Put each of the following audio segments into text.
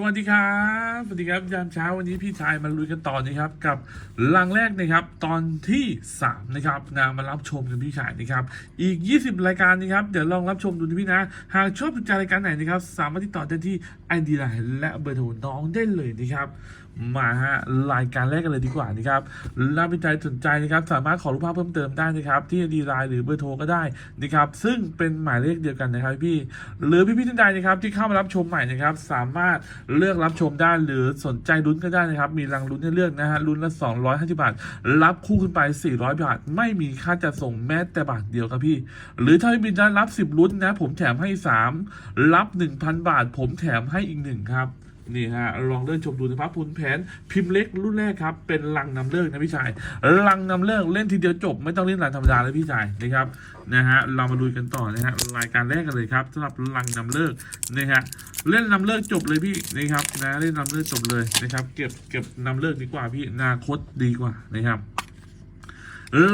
สวัสดีครับ สวัสดีครับยามเช้าวันนี้พี่ชายมาลุยกันต่อนะครับกับลังแรกนะครับตอนที่ 3 นะครับนะมารับชมกันพี่ชายนะครับอีก 20 รายการนะครับเดี๋ยวลองรับชมดูนะพี่นะ หากชอบถูกใจรายการไหนนะครับสามารถติดต่อได้ที่ไอดีไลน์และเบอร์โทรน้องได้เลยนะครับ มาฮะรายการแรกกันเลยดีกว่านะครับถ้าเป็นใจสนใจนะครับสามารถขอรูปภาพเพิ่มเติมได้นะครับที่ดีไลน์หรือเบอร์โทรก็ได้นะครับซึ่งเป็นหมายเลขเดียวกันนะครับพี่หรือพี่ๆท่านใดนะครับที่เข้ามารับชมใหม่นะครับสามารถเลือกรับชมได้หรือสนใจลุ้นก็ได้นะครับมีรางลุ้นให้เลือกนะฮะลุ้นละ 250 บาท รับคู่ขึ้นไป 400 บาท ไม่มีค่าจัดส่งแม้แต่บาทเดียวครับพี่ หรือถ้าไม่มีด้รับ 10ลุ้นนะผมแถมให้ 3 รับ 1,000 บาท ผมแถมให้อีกหนึ่งครับ นี่ฮะลองเดินชมดูนะครับพุนแผนพิมพ์เล็กรุ่นแรกครับ เป็นลังนำเลิกนะพี่ชายลังนำเลิกเล่นทีเดียวจบ ไม่ต้องเล่นรายธรรมดาเลยพี่ชายนะครับนะฮะเรามาดูกันต่อนะฮะรายการแรกกันเลยครับสำหรับลังนำเลิกนะฮะเล่นนำเลิกจบเลยพี่นะครับนะเล่นนำเลิกจบเลยนะครับ เก็บเก็บนำเลิกดีกว่าพี่อนาคตดีกว่านะครับ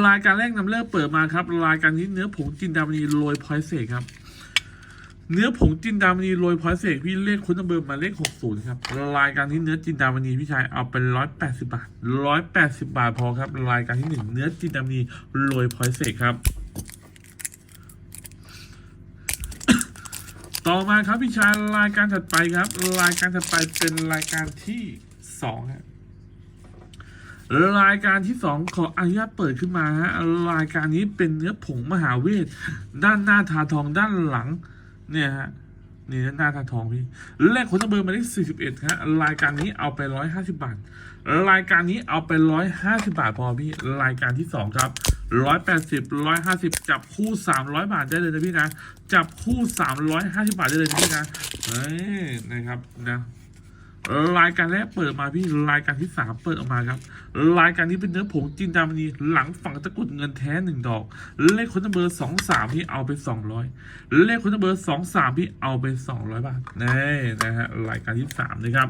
รายการแรกนำเลิกเปิดมาครับ รายการนี้เนื้อผงจินดามณีโรยพอยเศษครับ เนื้อผงจินดามณีโรยพอยเศษพี่เลขคุณเบอร์มาเลขหกศูนย์ครับรายการที่เนื้อจินดามณีพี่ชายเอาเป็นร้อยแปดสิบาทร้อยแปดสิบาทพอครับ รายการที่หนึ่งเนื้อจินดามณีโรยพอยเศษครับ ต่อมาครับพี่ชายรายการถัดไปครับ รายการถัดไปเป็นรายการที่สองครับรายการที่สองขออนุญาตเปิดขึ้นมาฮะรายการนี้เป็นเนื้อผงมหาเวท ด้านหน้าทาทองด้านหลัง เนี่ยฮะนี่ด้านหน้าตาทองพี่เลขคนเบอร์มาได้สี่สิบเอ็ดฮะรายการนี้เอาไปร้อยห้าสิบาท รายการนี้เอาไปร้อยห้าสิบาทพอพี่รายการที่สองครับร้อยแปดสิบร้อยห้าสิบจับคู่สามร้อยบาทได้เลยนะพี่นะ จับคู่สามร้อยห้าสิบาทได้เลยนะพี่นะเฮ้ยนะครับนะ รายการแรกเปิดมาพี่รายการที่สามเปิดออกมาครับ รายการนี้เป็นเนื้อผงจินดามณีหลังฝั่งตะกุดเงินแท้หนึ่งดอก เลขคนเบอร์สองสามพี่เอาไปสองร้อยเลขคนเบอร์สองสามพี่เอาไปสองร้อยบาทนี่นะฮะรายการที่สามนะครับ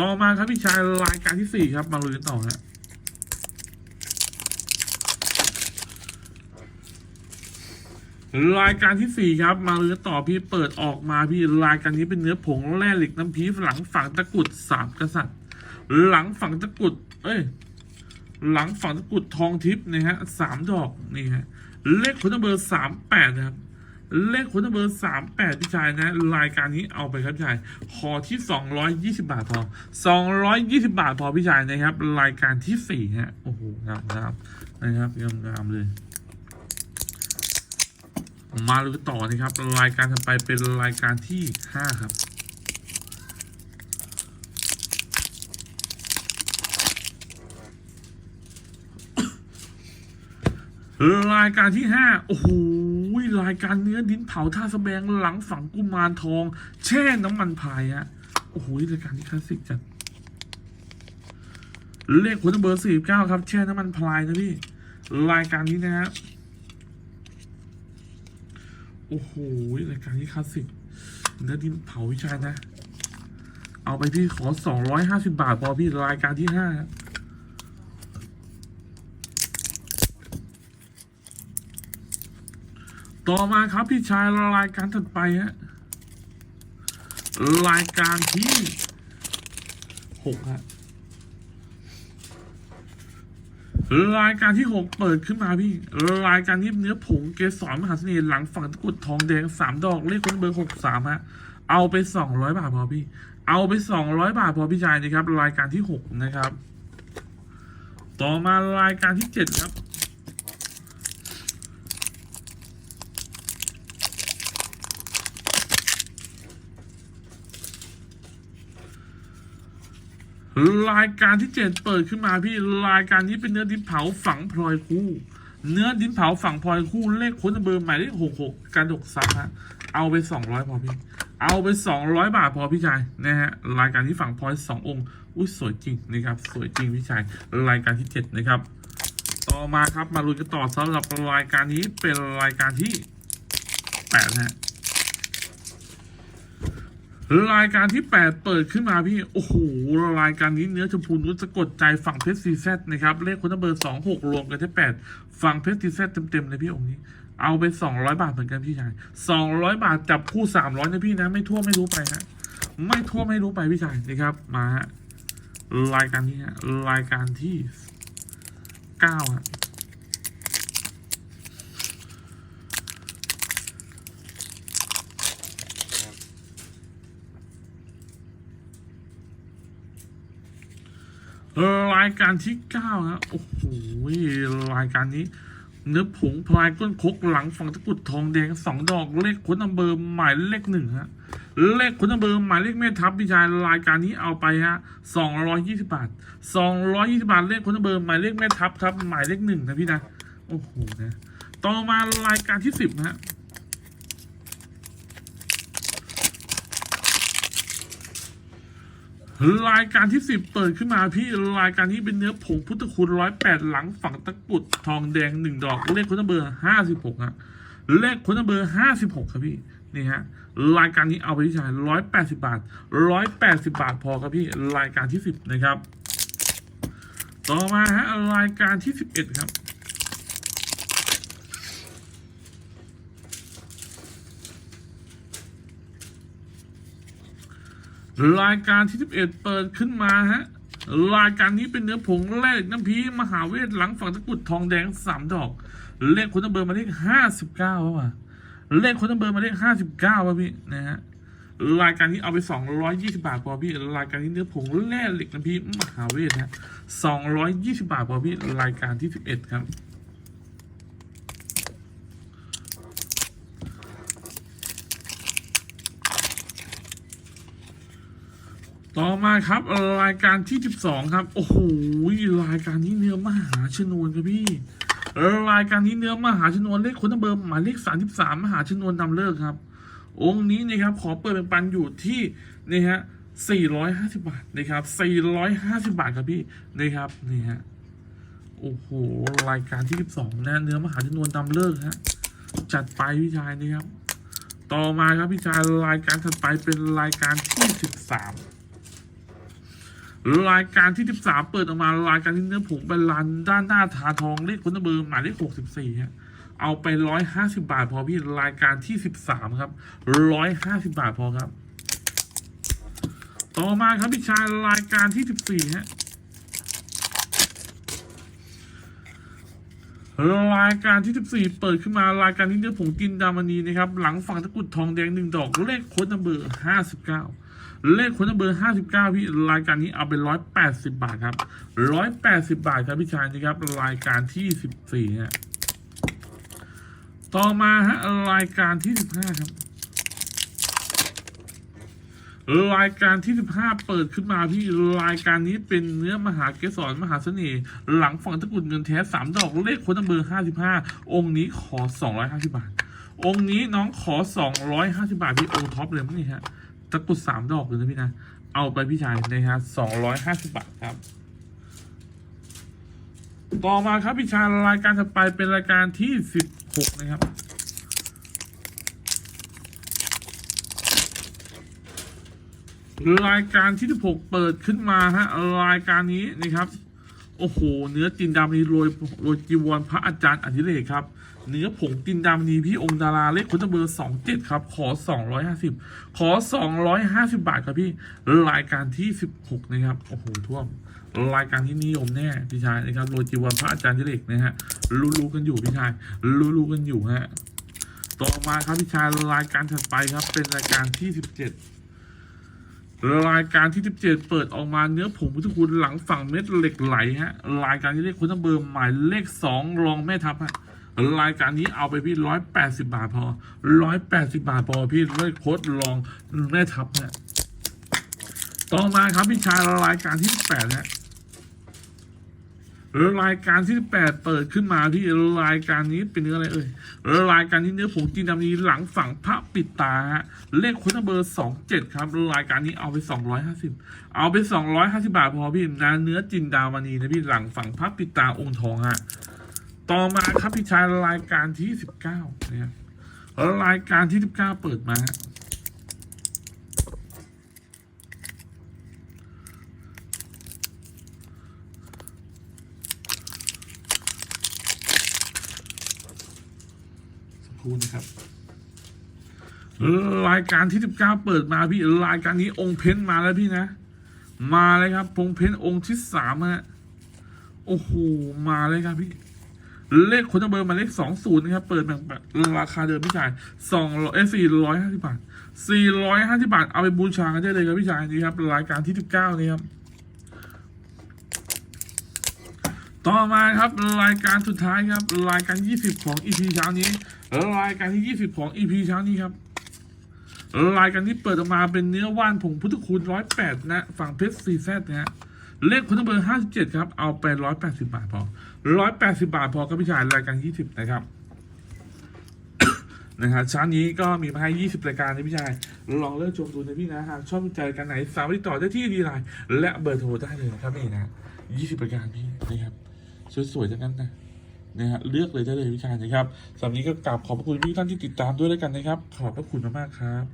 ต่อมาครับพี่ชายรายการที่สี่ครับมาลุยกันต่อฮะ รายการที่สี่ครับ มาเรือต่อพี่เปิดออกมาพี่รายการนี้เป็นเนื้อผงแร่เหล็กน้ำพีหลังฝั่งตะกุดสามกษัตริย์ หลังฝั่งตะกุด เอ้ย หลังฝั่งตะกุดทองทิพย์นะฮะสามดอกนี่ฮะเลขคุณเบอร์สามแปดนะครับเลขคุณเบอร์สามแปดพี่ชายนะ รายการนี้เอาไปครับพี่ชายขอที่สองร้อยยี่สิบาทพอสองร้อยยี่สิบาทพอพี่ชายนะครับ รายการที่สี่ฮะโอ้โหงามงามนะครับงามงามเลย มาดูต่อนะครับ รายการถัดไปเป็นรายการที่ห้าครับ รายการที่ห้าโอ้โหรายการเนื้อดินเผาท่าสแบงหลังฝังกุมารทอง แช่น้ำมันพายฮะโอ้โหรายการที่คลาสสิกจัดเลขคุณเบอร์สี่เก้าครับ แช่น้ำมันพลายนะพี่ รายการนี้นะฮะ โอ้โหรายการนี้คลาสสิกเนื้อดินเผาวิชายนะ เอาไปพี่ขอสองร้อยห้าสิบาท พอพี่รายการที่ห้าต่อมาครับพี่ชายรายการถัดไปฮะรายการที่หกฮะ รายการที่หกเปิดขึ้นมาพี่ รายการนี้เนื้อผงเกสรมหาเสน่ห์หลังฝั่งตะกุดทองแดงสามดอกเลขคนเบอร์หกสามฮะ เอาไปสองร้อยบาทพอพี่ เอาไปสองร้อยบาทพอพี่ชายนะครับ รายการที่หกนะครับ ต่อมารายการที่เจ็ดครับ รายการที่เจ็ดเปิดขึ้นมาพี่รายการนี้เป็นเนื้อดินเผาฝังพลอยคู่ เนื้อดินเผาฝังพลอยคู่เลขค้นเบอร์หมายเลขหกหกกระดกซับฮะเอาไปสองร้อยพอพี่ เอาไปสองร้อยบาทพอพี่ชายนะฮะรายการที่ฝังพลอยสององค์อุ้ยสวยจริงนะครับสวยจริงพี่ชายรายการที่เจ็ดนะครับ ต่อมาครับมาลุยกันต่อสำหรับรายการนี้เป็นรายการที่แปดนะฮะ รายการที่ 8 เปิดขึ้นมาพี่ โอ้โห รายการนี้เนื้อชมพูนุชสะกดใจฝั่งเพชรซีแซนะครับ เลขคนเบอร์สองหกรวมกันที่แปดฝั่งเพชรซีแซเต็มๆเลยพี่องค์นี้ เอาไปสองร้อยบาทเหมือนกันพี่ชายสองร้อยบาทจับคู่สามร้อยนะพี่นะ ไม่ทั่วไม่รู้ไปฮะไม่ทั่วไม่รู้ไปพี่ชายนะครับ มาฮะรายการนี้ฮะรายการที่เก้าฮะรายการที่เก้าฮะโอ้โหรายการนี้ เนื้อผงพลายก้นคกหลังฝั่งตะกุดทองแดงสองดอกเลขคุณนัมเบอร์หมายเลขหนึ่งฮะเลขคุณนัมเบอร์หมายเลขแม่ทัพพี่ชายรายการนี้เอาไปฮะสองร้อยยี่สิบาทสองร้อยยี่สิบาทเลขคุณนัมเบอร์หมายเลขแม่ทัพครับหมายเลขหนึ่งนะพี่นะโอ้โหนะต่อมารายการที่สิบนะฮะ รายการที่สิบเปิดขึ้นมาพี่รายการนี้เป็นเนื้อผงพุทธคุณร้อยแปดหลังฝั่งตะกุดทองแดงหนึ่งดอกเลขคุณนัมเบอร์ห้าสิบหกฮะเลขคุณนัมเบอร์ห้าสิบหกครับพี่นี่ฮะรายการนี้เอาไปที่ชายร้อยแปดสิบาทร้อยแปดสิบาทพอครับพี่รายการที่สิบนะครับ ต่อมาฮะรายการที่สิบเอ็ดครับ รายการที่ 11 เปิดขึ้นมาฮะ รายการนี้เป็นเนื้อผงแรกน้ำพีมหาเวทหลังฝั่งตะกุดทองแดงสามดอก เลขคุณนัมเบอร์มาเลขห้าสิบเก้าว่ะเลขคุณนัมเบอร์มาเลขห้าสิบเก้าว่ะพี่นะฮะรายการนี้เอาไปสองร้อยยี่สิบาทพอพี่ รายการนี้เนื้อผงแร่เหล็กน้ำพีมหาเวทฮะสองร้อยยี่สิบาทพอพี่ รายการที่สิบเอ็ดครับ ต่อมาครับรายการที่ 12 ครับ โอ้โหรายการนี้เนื้อมหาชนวนครับพี่รายการนี้เนื้อมหาชนวนเลขคนเบอร์หมายเลข 33 มหาชนวนนำเลิกครับ องค์นี้นะครับขอเปิดเป็นปันอยู่ที่นี่ฮะ450 บาทนะครับ450 บาทครับพี่นะครับนี่ฮะโอ้โหรายการที่ 12 นะ เนื้อมหาชนวนนำเลิกฮะจัดไปพี่ชายนี่ครับ ต่อมาครับพี่ชายรายการถัดไปเป็นรายการที่ 13 รายการที่ 13 เปิดออกมารายการที่เนื้อผงเป็นรันด้านหน้าทาทองเลขคุณเบอร์หมายเลข64ฮะเอาไป 150 บาทพอพี่รายการที่ 13 ครับ 150 บาทพอครับ ต่อมาครับพี่ชายรายการที่ 14ฮะรายการที่ 14 เปิดขึ้นมารายการที่เนื้อผงกินดามณีนะครับ หลังฝั่งตะกุดทองแดงหนึ่งดอกเลขโค้ดนัมเบอร์59 เลขคนเบอร์ 59 พี่รายการนี้เอาไป180 บาทครับ 180 บาทครับพี่ชายนะครับรายการที่ 14ฮะต่อมาฮะรายการที่ 15 ครับรายการที่ 15 เปิดขึ้นมาพี่รายการนี้เป็นเนื้อมหาเกสรมหาเสน่ห์หลังฝั่งตะกุดเงินแท้ 3 ดอกเลขคนเบอร์ 55 องค์นี้ขอ 250 บาท องค์นี้น้องขอ 250 บาทพี่องค์ท็อปเลยมั้งนี่ฮะ ตะกรุดสามดอกเลยนะพี่นะ เอาไปพี่ชายนะฮะสองร้อยห้าสิบบาทครับ ต่อมาครับพี่ชายรายการถัดไปเป็นรายการที่สิบหกนะครับรายการที่สิบหกเปิดขึ้นมาฮะรายการนี้นะครับ โอ้โห เนื้อจินดามณีโรยโรยจีวรพระอาจารย์อธิเรกครับ เนื้อผงจินดามณีพี่องค์ดาราเลขคุณเบอร์สองเจ็ดครับ ขอสองร้อยห้าสิบขอสองร้อยห้าสิบาทครับพี่รายการที่สิบหกนะครับโอ้โหท่วม รายการที่นิยมแน่พี่ชายนะครับโรจีวรพระอาจารย์อธิเรกนะฮะรู้ๆกันอยู่พี่ชายรู้ๆกันอยู่ฮะต่อมาครับพี่ชายรายการถัดไปครับ เป็นรายการที่สิบเจ็ดรายการที่ 17 เปิดออกมาเนื้อผงพุทธคุณหลังฝั่งเม็ดเหล็กไหลฮะรายการที่เรียกคุณเบอร์หมายเลขสองรองแม่ทัพฮะ รายการนี้เอาไปพี่ร้อยแปดสิบาทพอร้อยแปดสิบาทพอพี่เลขโค้ดรองแม่ทัพฮะต่อมาครับพี่ชายรายการที่แปดฮะรายการที่แปดเปิดขึ้นมาที่รายการนี้เป็นเนื้ออะไรเอ่ยรายการนี้เนื้อผงจีนดำนี้หลังฝั่งพระปิดตาฮะเลขคุณเบอร์สองเจ็ดครับรายการนี้เอาไปสองร้อยห้าสิบเอาไปสองร้อยห้าสิบาทพอพี่นะเนื้อจินดามณีนะพี่หลังฝั่งพระปิดตาองค์ทองฮะ ต่อมาครับพี่ชายรายการที่สิบเก้าเนี่ยรายการที่สิบเก้าเปิดมา สักครู่นะครับ รายการที่สิบเก้าเปิดมาพี่รายการนี้องค์เพ้นมาแล้วพี่นะ มาเลยครับองค์เพ้นองค์ที่สามฮะโอ้โหมาเลยครับพี่ เลขคนเบอร์มาเลขสองศูนย์นะครับ เปิดแบบราคาเดิมพี่ชายสองร้อยสี่ร้อยห้าสิบบาทสี่ร้อยห้าสิบาท เอาไปบูชากันได้เลยครับพี่ชายนี่ครับ รายการที่สิบเก้านี่ครับ ต่อมาครับรายการสุดท้ายครับ รายการยี่สิบของ EP เช้านี้รายการที่ยี่สิบของ EP เช้านี้ครับรายการที่เปิดออกมาเป็นเนื้อว่านผงพุทธคุณร้อยแปดนะ ฝั่งเพชรซีแซดนะฮะ เลขคนเบอร์ห้าสิบเจ็ดครับ เอาไปร้อยแปดสิบาทพอร้อยแปดสิบาทพอครับพี่ชายรายการยี่สิบนะครับนะครับเช้านี้ก็มีมาให้ยี่สิบรายการนะพี่ชาย ลองเลือกชมดูนะพี่นะหากชอบใจการไหน สามารถติดต่อได้ที่ดีไลน์และเบอร์โทรได้เลยนะครับนี่นะยี่สิบรายการพี่นะครับ สวยๆทั้งนั้นนะนะฮะเลือกเลยได้เลยพี่ชายนะครับสำหรับนี้ก็กราบขอบพระคุณพี่ท่านที่ติดตามด้วยแล้วกันนะครับ ขอบพระคุณมากๆครับ